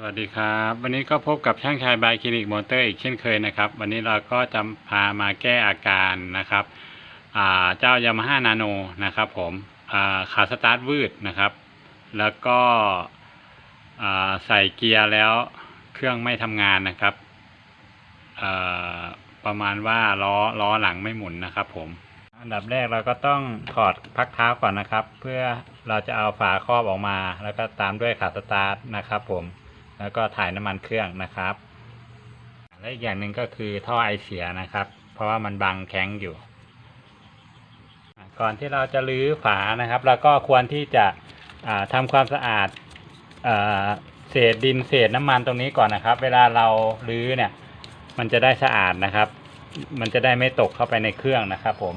สวัสดีครับ วันนี้ก็พบกับช่างชายบายคลินิกมอเตอร์อีกเช่นเคยนะครับ วันนี้เราก็จะพามาแก้อาการนะครับเจ้ายามาฮ่านาโนนะครับผมาขาสตาร์ทวืดนะครับ แล้วก็ใส่เกียร์แล้วเครื่องไม่ทำงานนะครับประมาณว่าล้อล้อหลังไม่หมุนนะครับผมอันดับแรกเราก็ต้องถอดพักเท้าก่อนนะครับ เพื่อเราจะเอาฝาครอบออกมา แล้วก็ตามด้วยขาสตาร์ทนะครับผม แล้วก็ถ่ายน้ำมันเครื่องนะครับ และอีกอย่างหนึ่งก็คือท่อไอเสียนะครับ เพราะว่ามันบังแข้งอยู่ ก่อนที่เราจะรื้อฝานะครับเราก็ควรที่จะอ่าทำความสะอาดอาเศษดินเศษน้ำมันตรงนี้ก่อนนะครับ เวลาเรารื้อเนี่ย มันจะได้สะอาดนะครับ มันจะได้ไม่ตกเข้าไปในเครื่องนะครับผม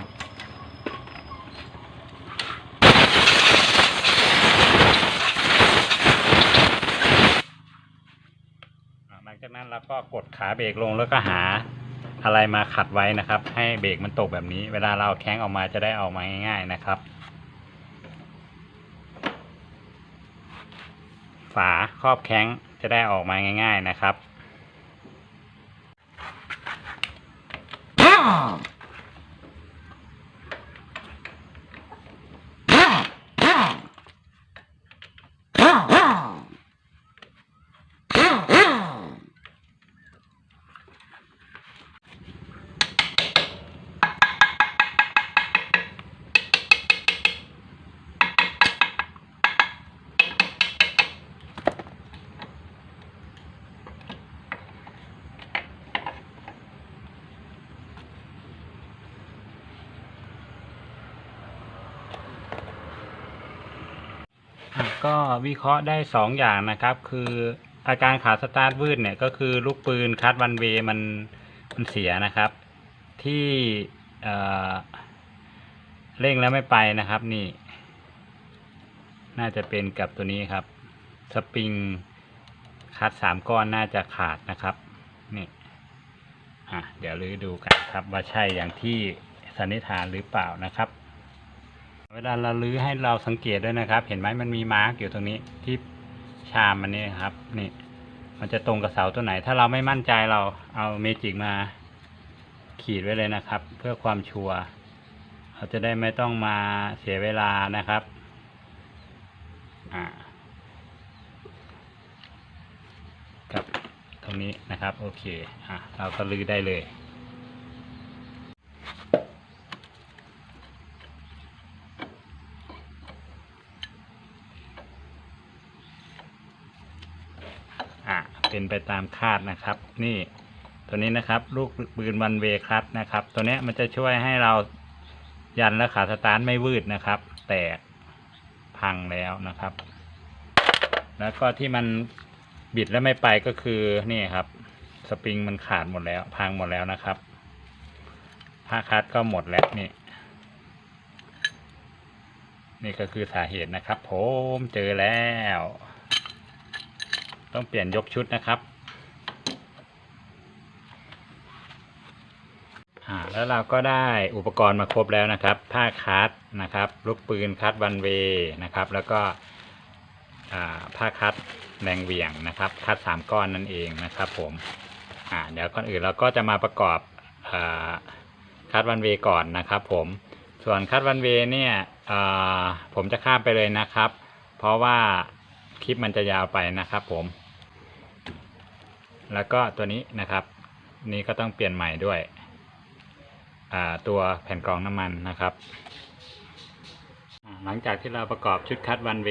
อ่าหลังจา ก็กดขาเบรกลงแล้วก็หาอะไรมาขัดไว้นะครับ ให้เบรกมันตกแบบนี้ เวลาเราเอาแข้งออกมาจะได้ออกมาง่ายๆนะครับ ฝาครอบแข้งจะได้ออกมาง่าย ๆนะครับ อะ ก็วิเคราะห์ได้สองอย่างนะครับ คืออาการขาสตาร์ทวืดเนี่ยก็คือลูกปืนคัดวันเวมันมันเสียนะครับ ที่เอ่อเร่งแล้วไม่ไปนะครับนี่ น่าจะเป็นกับตัวนี้ครับ สปริงคัดสามก้อนน่าจะขาดนะครับ นี่อะเดี๋ยวรื้อดูกันครับว่าใช่อย่างที่สันนิษฐานหรือเปล่านะครับ เวลาเราลื้อให้เราสังเกตด้วยนะครับ เห็นไหมมันมีมาร์กอยู่ตรงนี้ที่ชามมันนี่ครับ นี่ มันจะตรงกับเสาตัวไหน ถ้าเราไม่มั่นใจเราเอาเมจิกมาขีดไว้เลยนะครับ เพื่อความชัวร์เราจะได้ไม่ต้องมาเสียเวลานะครับอ่ากับตรงนี้นะครับ โอเคอะเราก็ลื้อได้เลย อะ เป็นไปตามคาดนะครับ นี่ตัวนี้นะครับลูกปืนวันเวคัตนะครับ ตัวนี้มันจะช่วยให้เรายันและขาสตาร์ทไม่วืดนะครับ แตกพังแล้วนะครับ แล้วก็ที่มันบิดแล้วไม่ไปก็คือนี่ครับ สปริงมันขาดหมดแล้ว พังหมดแล้วนะครับผ้าคัดก็หมดแล้วนี่ นี่ก็คือสาเหตุนะครับ ผมเจอแล้ว ต้องเปลี่ยนยกชุดนะครับแล้วเราก็ได้อุปกรณ์มาครบแล้วนะครับ ผ้าคัดนะครับ ลูกปืนคัดวันเวนะครับ แล้วก็ผ้าคัดแรงเหวี่ยงนะครับ คัดสามก้อนนั่นเองนะครับ ผมเดี๋ยวก่อนอื่นเราก็จะมาประกอบอคัดวันเวก่อนนะครับ ผม ส่วนคัดวันเวเนี่ยผมจะข้ามไปเลยนะครับ เพราะว่าคลิปมันจะยาวไปนะครับ ผม แล้วก็ตัวนี้นะครับ นี่ก็ต้องเปลี่ยนใหม่ด้วยตัวแผ่นกรองน้ำมันนะครับ หลังจากที่เราประกอบชุดคัดวันเว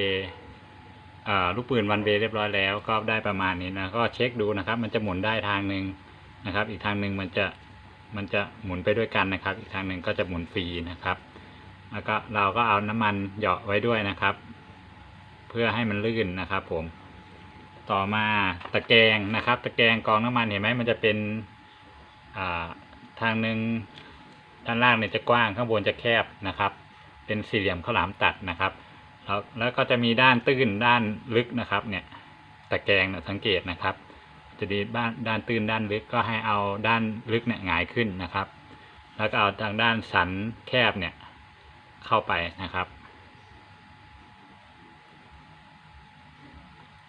ลูกปืนวันเวเรียบร้อยแล้วก็ได้ประมาณนี้นะก็เช็คดูนะครับ มันจะหมุนได้ทางหนึ่งนะครับ อีกทางหนึ่งมันจะมันจะหมุนไปด้วยกันนะครับ อีกทางหนึ่งก็จะหมุนฟรีนะครับ แล้วก็เราก็เอาน้ำมันเหยาะไว้ด้วยนะครับ เพื่อให้มันลื่นนะครับผม ต่อมาตะแกรงนะครับ ตะแกรงกรองน้ำมันเห็นไหมมันจะเป็นทางหนึ่งด้านล่างเนี่ยจะกว้างข้างบนจะแคบนะครับ เป็นสี่เหลี่ยมข้าวหลามตัดนะครับแล้วแล้วก็จะมีด้านตื้นด้านลึกนะครับเนี่ยตะแกรงนี่ยสังเกตนะครับ จะดีด้านด้านตื้นด้านลึกก็ให้เอาด้านลึกเนี่ยหงายขึ้นนะครับ แล้วก็เอาทางด้านสันแคบเนี่ยเข้าไปนะครับ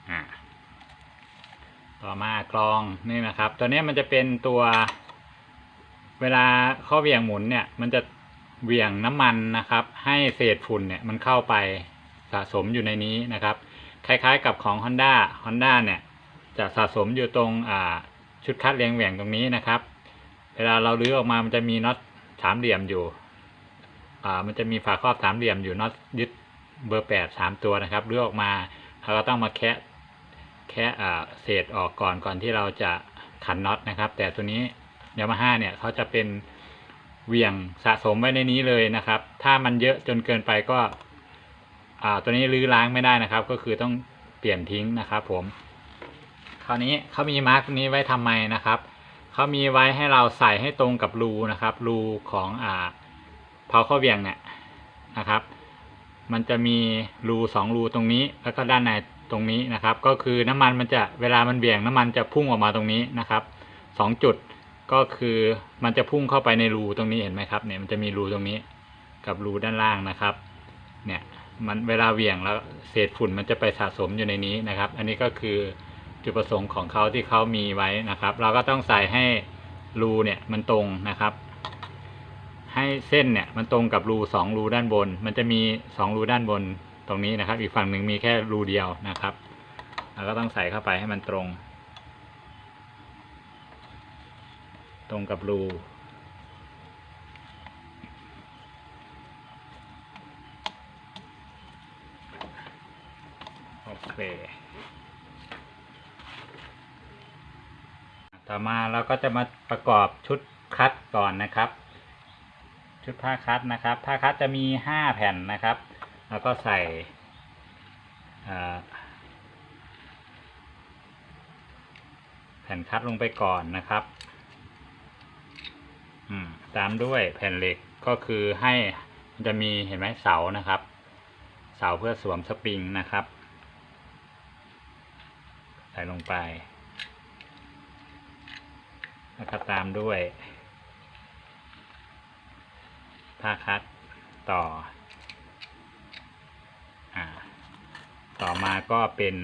อ่า ต่อมากรองนี่นะครับ ตัวนี้มันจะเป็นตัว เวลาข้อเวียงหมุนเนี่ย มันจะเวียงน้ำมันนะครับ ให้เศษฝุ่นเนี่ยมันเข้าไปสะสมอยู่ในนี้นะครับ คล้ายๆกับของ Honda Honda เนี่ยจะสะสมอยู่ตรงชุดคัดเรียงเหว่งตรงนี้นะครับ เวลาเราลื้อออกมามันจะมีน็อตสามเหลี่ยมอยู่มันจะมีฝาครอบสามเหลี่ยมอยู่น็อตยึดเบอร์แปดสามตัวนะครับลื้อออกมาเราก็ต้องมาแคะ แค่เศษออกก่อนก่อนที่เราจะขันน็อตนะครับ แต่ตัวนี้ยามาฮ่าเนี่ยเขาจะเป็นเหวี่ยงสะสมไว้ในนี้เลยนะครับ ถ้ามันเยอะจนเกินไปก็อ่าตัวนี้ลื้อล้างไม่ได้นะครับ ก็คือต้องเปลี่ยนทิ้งนะครับผม คราวนี้เขามีมาร์กนี้ไว้ทำไมนะครับเขามีไว้ให้เราใส่ให้ตรงกับรูนะครับรูของอ่าเพาข้อเบี่ยงเนี่ยนะครับ มันจะมีรูสองรูตรงนี้แล้วก็ด้านใน ตรงนี้นะครับ ก็คือน้ำมันมันจะเวลามันเบี่ยงน้ำมันจะพุ่งออกมาตรงนี้นะครับสองจุดก็คือมันจะพุ่งเข้าไปในรูตรงนี้เห็นไหมครับเนี่ยมันจะมีรูตรงนี้กับรูด้านล่างนะครับเนี่ยมันเวลาเหวี่ยงแล้วเศษฝุ่นมันจะไปสะสมอยู่ในนี้นะครับ อันนี้ก็คือจุดประสงค์ของเขาที่เขามีไว้นะครับ เราก็ต้องใส่ให้รูเนี่ยมันตรงนะครับ ให้เส้นเนี่ยมันตรงกับรูสองรูด้านบน มันจะมีสองรูด้านบน ตรงนี้นะครับ อีกฝั่งหนึ่งมีแค่รูเดียวนะครับเราก็ต้องใส่เข้าไปให้มันตรง ตรงกับรูโอเคต่อมาเราก็จะมาประกอบชุดคัดก่อนนะครับ ชุดผ้าคัดนะครับ ผ้าคัดจะมีห้าแผ่นนะครับ แล้วก็ใส่แผ่นคัดลงไปก่อนนะครับตามด้วยแผ่นเหล็กก็คือให้มันจะมีเห็นไหมเสานะครับ เสาเพื่อสวมสปริงนะครับ ใส่ลงไปแล้วก็ตามด้วยผ้าคัดต่อ อ่า ต่อมาก็เป็น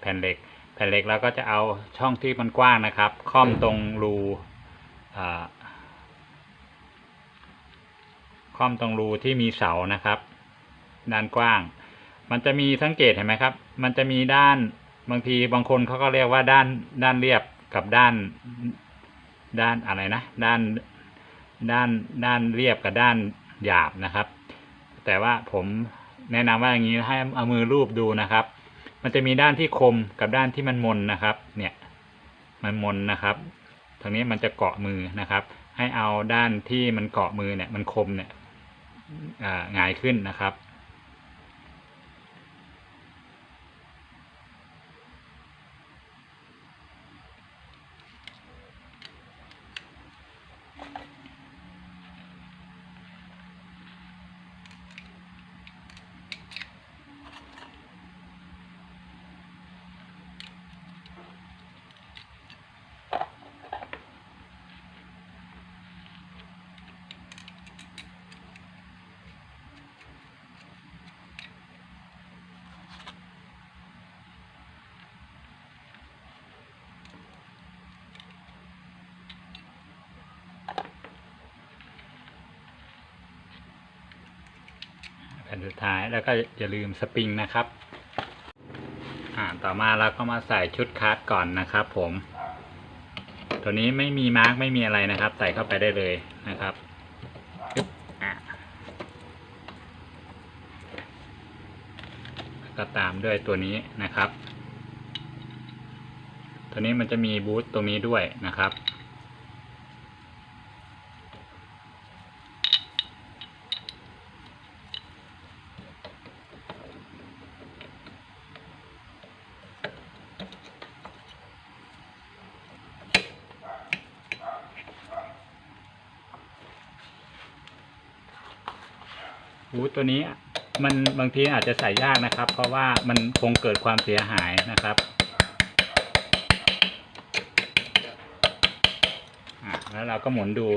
แผ่นเหล็ก แผ่นเหล็กเราก็จะเอาช่องที่มันกว้างนะครับ ค่อมตรงรูค่อมตรงรูที่มีเสานะครับ ด้านกว้าง มันจะมีสังเกตเห็นไหมครับ มันจะมีด้านบางทีบางคนเขาก็เรียกว่าด้านด้านเรียบกับด้านด้านอะไรนะ ด้านด้านด้านเรียบกับด้านหยาบนะครับ แต่ว่าผม แนะนำว่าอย่างนี้ให้เอามือรูปดูนะครับ มันจะมีด้านที่คมกับด้านที่มันมนนะครับ เนี่ยมันมนนะครับทางนี้มันจะเกาะมือนะครับ ให้เอาด้านที่มันเกาะมือเนี่ยมันคมเนี่ยอ่าหงายขึ้นนะครับ ผ่นสุดท้ายแล้วก็อย่าลืมสปริงนะครับอ่าต่อมาเราก็มาใส่ชุดคัสก่อนนะครับ ผม ตัวนี้ไม่มีมาร์กไม่มีอะไรนะครับ ใส่เข้าไปได้เลยนะครับแล้วก็ตามด้วยตัวนี้นะครับ ตัวนี้มันจะมีบูทตรงนี้ด้วยนะครับ ตัวนี้มันบางทีอาจจะใส่ยากนะครับ เพราะว่ามันคงเกิดความเสียหายนะครับแล้วเราก็หมุนดู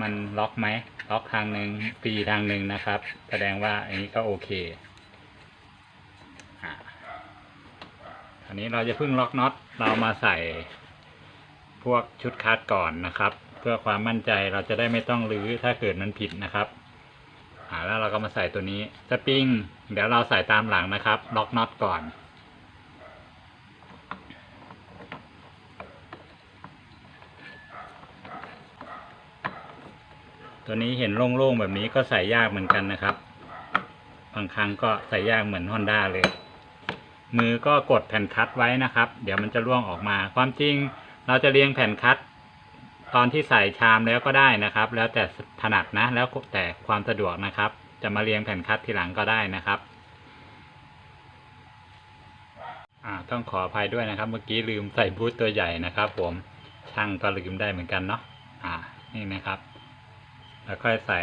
มันล็อกไหมล็อกทางหนึ่งปีทางหนึ่งนะครับ แสดงว่าอันนี้ก็โอเคอะคราวนนี้เราจะเพิ่งล็อกน็อตเรามาใส่พวกชุดคัดก่อนนะครับ เพื่อความมั่นใจเราจะได้ไม่ต้องรื้อถ้าเกิดมันผิดนะครับ อ่าแล้วเราก็มาใส่ตัวนี้สปริง เดี๋ยวเราใส่ตามหลังนะครับ ล็อกน็อตก่อนตัวนี้เห็นโล่งๆแบบนี้ก็ใส่ยากเหมือนกันนะครับ บางครั้งก็ใส่ยากเหมือนฮอนด้าเลย มือก็กดแผ่นคัดไว้นะครับ เดี๋ยวมันจะร่วงออกมา ความจริงเราจะเรียงแผ่นคัด ตอนที่ใส่ชามแล้วก็ได้นะครับ แล้วแต่ถนัดนะแล้วแต่ความสะดวกนะครับ จะมาเรียงแผ่นคัดทีหลังก็ได้นะครับต้องขออภัยด้วยนะครับ เมื่อกี้ลืมใส่บูทตัวใหญ่นะครับ ผมช่างก็ลืมได้เหมือนกันเนาะอ่านี่นะครับ แล้วค่อยใส่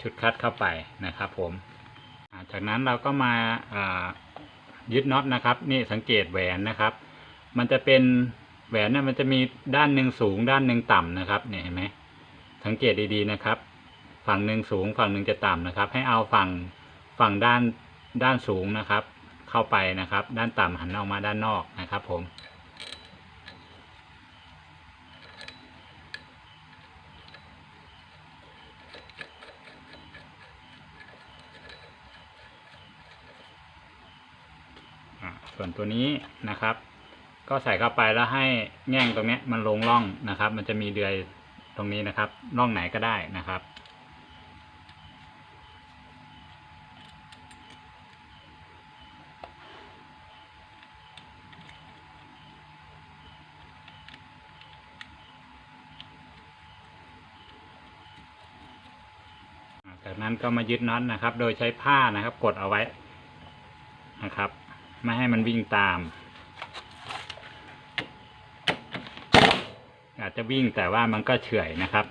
ชุดคัดเข้าไปนะครับ ผมจากนั้นเราก็มาายึดน็อตนะครับ นี่สังเกตแหวนนะครับ มันจะเป็น แหวนนี่ยมันจะมีด้านหนึ่งสูงด้านหนึ่งต่ำนะครับ เนี่ยเห็นไหมสังเกตดีๆนะครับ ฝั่งหนึ่งสูงฝั่งหนึ่งจะต่ำนะครับ ให้เอาฝั่งฝั่งด้านด้านสูงนะครับ เข้าไปนะครับ ด้านต่ำหันออกมาด้านนอกนะครับ ผมอ่าส่วนตัวนี้นะครับ ก็ใส่เข้าไปแล้วให้แง่งตรงนี้มันลงร่องนะครับ มันจะมีเดือยตรงนี้นะครับร่องไหนก็ได้นะครับ จากนั้นก็มายึดน็อตนะครับ โดยใช้ผ้านะครับ กดเอาไว้นะครับ ไม่ให้มันวิ่งตาม อา จะวิ่งแต่ว่ามันก็เฉื่อยนะครับ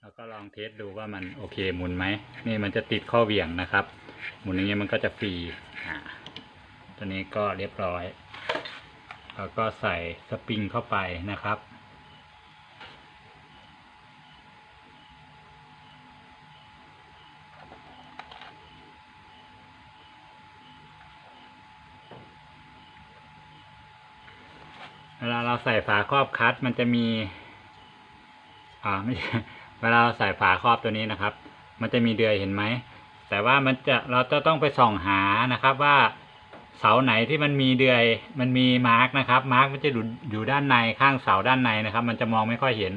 แล้วก็ลองเทสดูว่ามันโอเคหมุนไหม นี่มันจะติดข้อเหวี่ยงนะครับ หมุนอย่างเงี้ยมันก็จะฟรีตัวนี้ก็เรียบร้อย แล้วก็ใส่สปริงเข้าไปนะครับ เวลาเรา ใส่ฝาครอบคัดมันจะมี อ่าไม่ใช่เวลาเราใส่ฝาครอบตัวนี้นะครับ มันจะมีเดือยเห็นไหมแต่ว่ามันจะเราจะต้องไปส่องหานะครับว่าเสาไหนที่มันมีเดือยมันมีมาร์กนะครับ มาร์กมันจะอยู่อยู่ด้านในข้างเสาด้านในนะครับ มันจะมองไม่ค่อยเห็น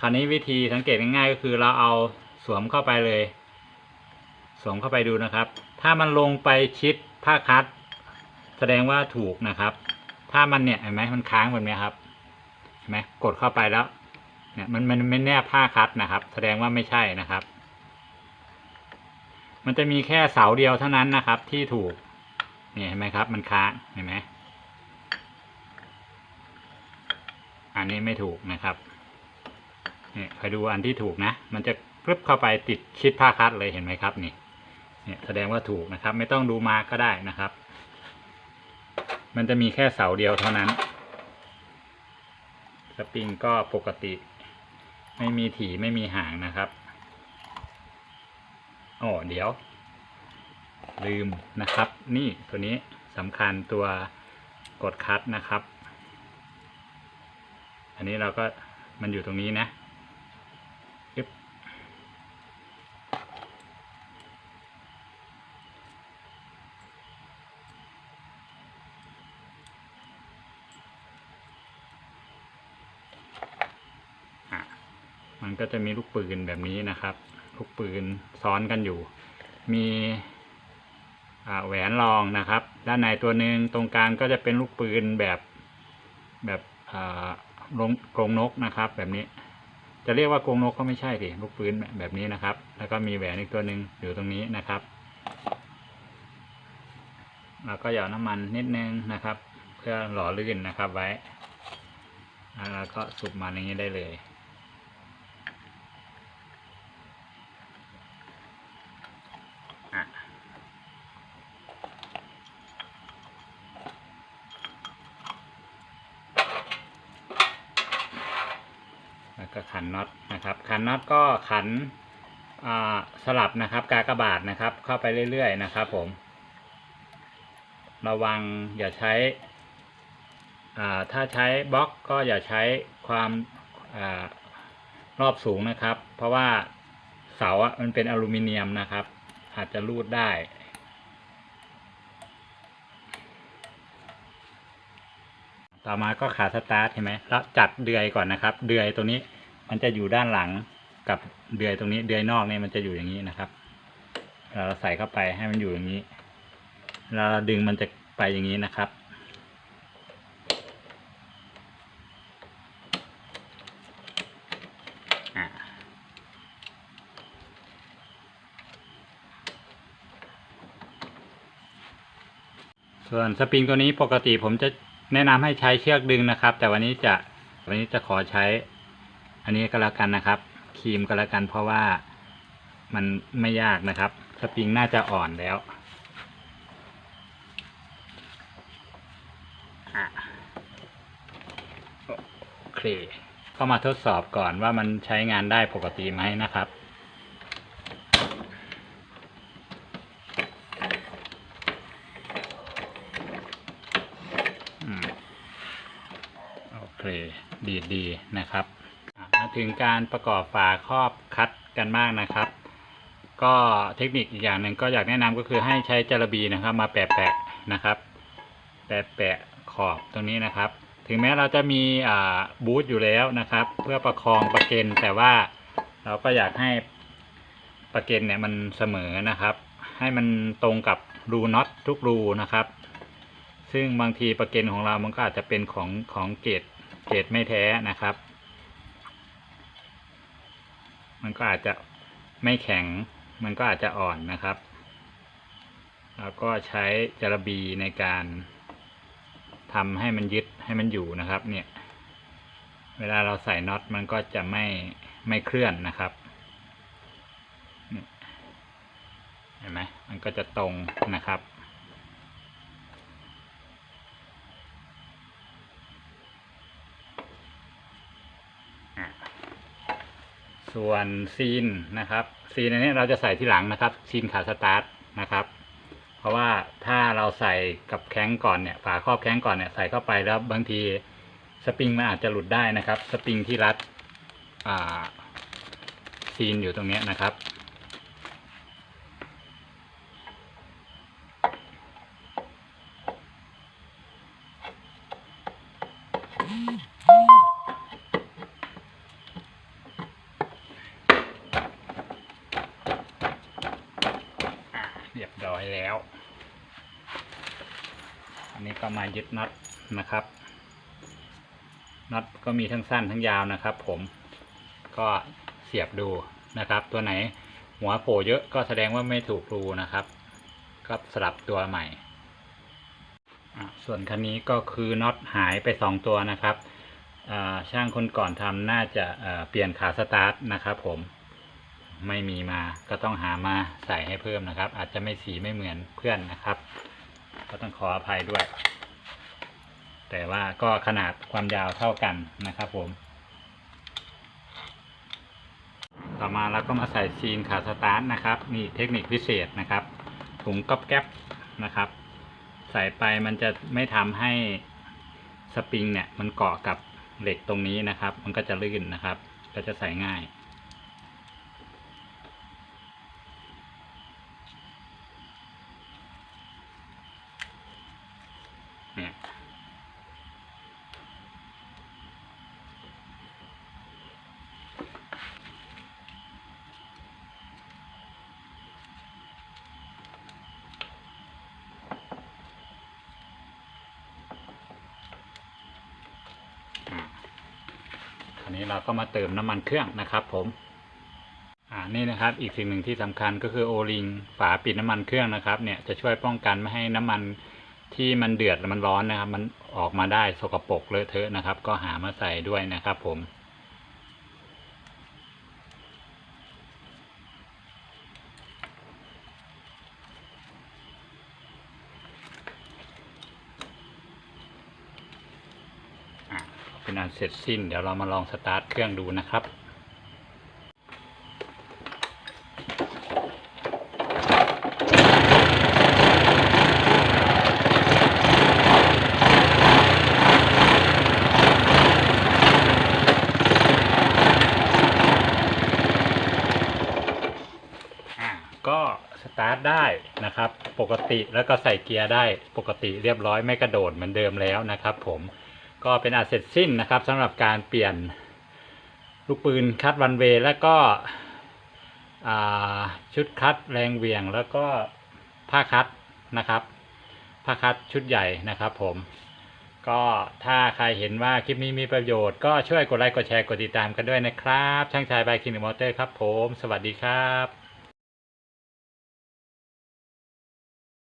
คราวนี้วิธีสังเกตง่ายๆก็คือเราเอาสวมเข้าไปเลย สวมเข้าไปดูนะครับ ถ้ามันลงไปชิดผ้าคัด แสดงว่าถูกนะครับ ถ้ามันเนี่ยเห็นไหมมันค้างแบบนี้ครับ ไหมกดเข้าไปแล้วเนี่ยมันมันไม่แนบผ้าคัดนะครับ แสดงว่าไม่ใช่นะครับ มันจะมีแค่เสาเดียวเท่านั้นนะครับ ที่ถูกเนี่ยเห็นไหมครับ มันค้างเห็นไหมอันนี้ไม่ถูกนะครับเนี่ยคอยดูอันที่ถูกนะ มันจะกรึบเข้าไปติดชิดผ้าคัดเลยเห็นไหมครับนี่เนี่ยแสดงว่าถูกนะครับ ไม่ต้องดูมาก็ได้นะครับ มันจะมีแค่เสาเดียวเท่านั้น สปริงก็ปกติ ไม่มีถี่ไม่มีหางนะครับโอ้เดี๋ยว ลืมนะครับ นี่ตัวนี้สำคัญตัวกดคัดนะครับ อันนี้เราก็มันอยู่ตรงนี้นะยึบอะ มัน ก็จะมีลูกปืนแบบนี้นะครับ ลูกปืนซ้อนกันอยู่ มีแหวนรองนะครับ ด้านในตัวหนึ่งตรงกลางก็จะเป็นลูกปืนแบบแบบลงกรงนกนะครับ แบบนี้ จะเรียกว่ากรงนกก็ไม่ใช่ดิลูกปืนแบบนี้นะครับ แล้วก็มีแหวนอีกตัวหนึ่งอยู่ตรงนี้นะครับแล้วก็หยอดน้ำมันนิดนึงนะครับ เพื่อหล่อลื่นนะครับไว้ แล้วก็สุบมันอย่างนี้ได้เลย อะแล้วก็ ก็ ขันน็อตนะครับ ขันน็อตก็ขันสลับนะครับ กากบาทนะครับ เข้าไปเรื่อยๆนะครับ ผม ระวังอย่าใช้ถ้าใช้บล็อกก็อย่าใช้ความอรอบสูงนะครับ เพราะว่าเสาอะมันเป็นอลูมิเนียมนะครับ อาจจะรูดได้ต่อมาก็ขาสตาร์ทเห็นไหมแล้วจัดเดือยก่อนนะครับ เดือยตัวนี้ มันจะอยู่ด้านหลังกับเดือยตรงนี้เดือยนอกเนี่ยมันจะอยู่อย่างนี้นะครับเราใส่เข้าไปให้มันอยู่อย่างนี้เราดึงมันจะไปอย่างนี้นะครับ ส่วนสปริงตัวนี้ปกติผมจะแนะนำให้ใช้เชือกดึงนะครับ แต่วันนี้จะวันนี้จะขอใช้ อันนี้ก็แล้วกันนะครับ ครีมก็แล้วกันเพราะว่ามันไม่ยากนะครับ สปริงน่าจะอ่อนแล้วโอเคเข้ามาทดสอบก่อนว่ามันใช้งานได้ปกติไหมนะครับอืมโอเค ดีดีนะครับ ถึงการประกอบฝาครอบคัดกันบ้างนะครับ ก็เทคนิคอีกอย่างหนึ่งก็อยากแนะนำก็คือให้ใช้จระบีนะครับ มาแปะๆนะครับ แปะๆขอบตรงนี้นะครับ ถึงแม้เราจะมีบูทอยู่แล้วนะครับ เพื่อประคองประเก็นแต่ว่าเราก็อยากให้ประเก็นเนี่ยมันเสมอนะครับ ให้มันตรงกับรูน็อตทุกรูนะครับ ซึ่งบางทีประเก็นของเรามันก็อาจจะเป็นของของเกรดเกรดไม่แท้นะครับ มันก็อาจจะไม่แข็ง มันก็อาจจะอ่อนนะครับ แล้วก็ใช้จระบีในการทำให้มันยึดให้มันอยู่นะครับ เนี่ย เวลาเราใส่น็อตมันก็จะไม่ไม่เคลื่อนนะครับเห็นไหมมันก็จะตรงนะครับ ส่วนซีนนะครับ ซีนอันนี้เราจะใส่ที่หลังนะครับ ซีนขาสตาร์ทนะครับ เพราะว่าถ้าเราใส่กับแข้งก่อนเนี่ย ฝาครอบแข้งก่อนเนี่ยใส่เข้าไปแล้วบางทีสปริงมันอาจจะหลุดได้นะครับ สปริงที่รัดซีนอยู่ตรงนี้นะครับ อะเรียบร้อยแล้ว อันนี้ก็มายึด นะครับน็อตก็มีทั้งสั้นทั้งยาวนะครับ ผมก็เสียบดูนะครับ ตัวไหนหัวโผล่เยอะก็แสดงว่าไม่ถูกรูนะครับ ก็สลับตัวใหม่ ส่วนคันนี้ก็คือน็อตหายไปสองตัวนะครับช่างคนก่อนทำน่าจะเปลี่ยนขาสตาร์ทนะครับ ผมไม่มีมาก็ต้องหามาใส่ให้เพิ่มนะครับ อาจจะไม่สีไม่เหมือนเพื่อนนะครับ ก็ต้องขออภัยด้วย แต่ว่าก็ขนาดความยาวเท่ากันนะครับผม ต่อมาเราก็มาใส่ซีนขาสตาร์ทนะครับนี่เทคนิคพิเศษนะครับ ถุงก๊อบแก๊บนะครับ ใส่ไปมันจะไม่ทำให้สปริงเนี่ยมันเกาะกับเหล็กตรงนี้นะครับ มันก็จะลื่นนะครับ ก็จะใส่ง่ายเนี่ยอ่าคราวนี้เรา ก็มาเติมน้ำมันเครื่องนะครับ ผมอ่านี่นะครับ อีกสิ่งหนึ่งที่สำคัญก็คือโอลิงฝาปิดน้ำมันเครื่องนะครับ เนี่ยจะช่วยป้องกันไม่ให้น้ำมันที่มันเดือดมันร้อนนะครับ มันออกมาได้สกปรกเลอะเทอะนะครับ ก็หามาใส่ด้วยนะครับ ผม อะโอ เสร็จสิ้น เดี๋ยวเรามาลองสตาร์ทเครื่องดูนะครับอ่าก็สตาร์ทได้นะครับ ปกติแล้วก็ใส่เกียร์ได้ปกติเรียบร้อยไม่กระโดดเหมือนเดิมแล้วนะครับผม ก็เป็นอาเสร็จสิ้นนะครับสำหรับการเปลี่ยนลูกปืนคัดวันเวแล้วก็ชุดคัดแรงเวียงแล้วก็ผ้าคัดนะครับ ผ้าคัดชุดใหญ่นะครับผม ก็ถ้าใครเห็นว่าคลิปนี้มีประโยชน์ก็ช่วยกดไลค์กดแชร์กดติดตามกันด้วยนะครับ ช่างชายบายคินมอเตอร์ครับผม สวัสดีครับ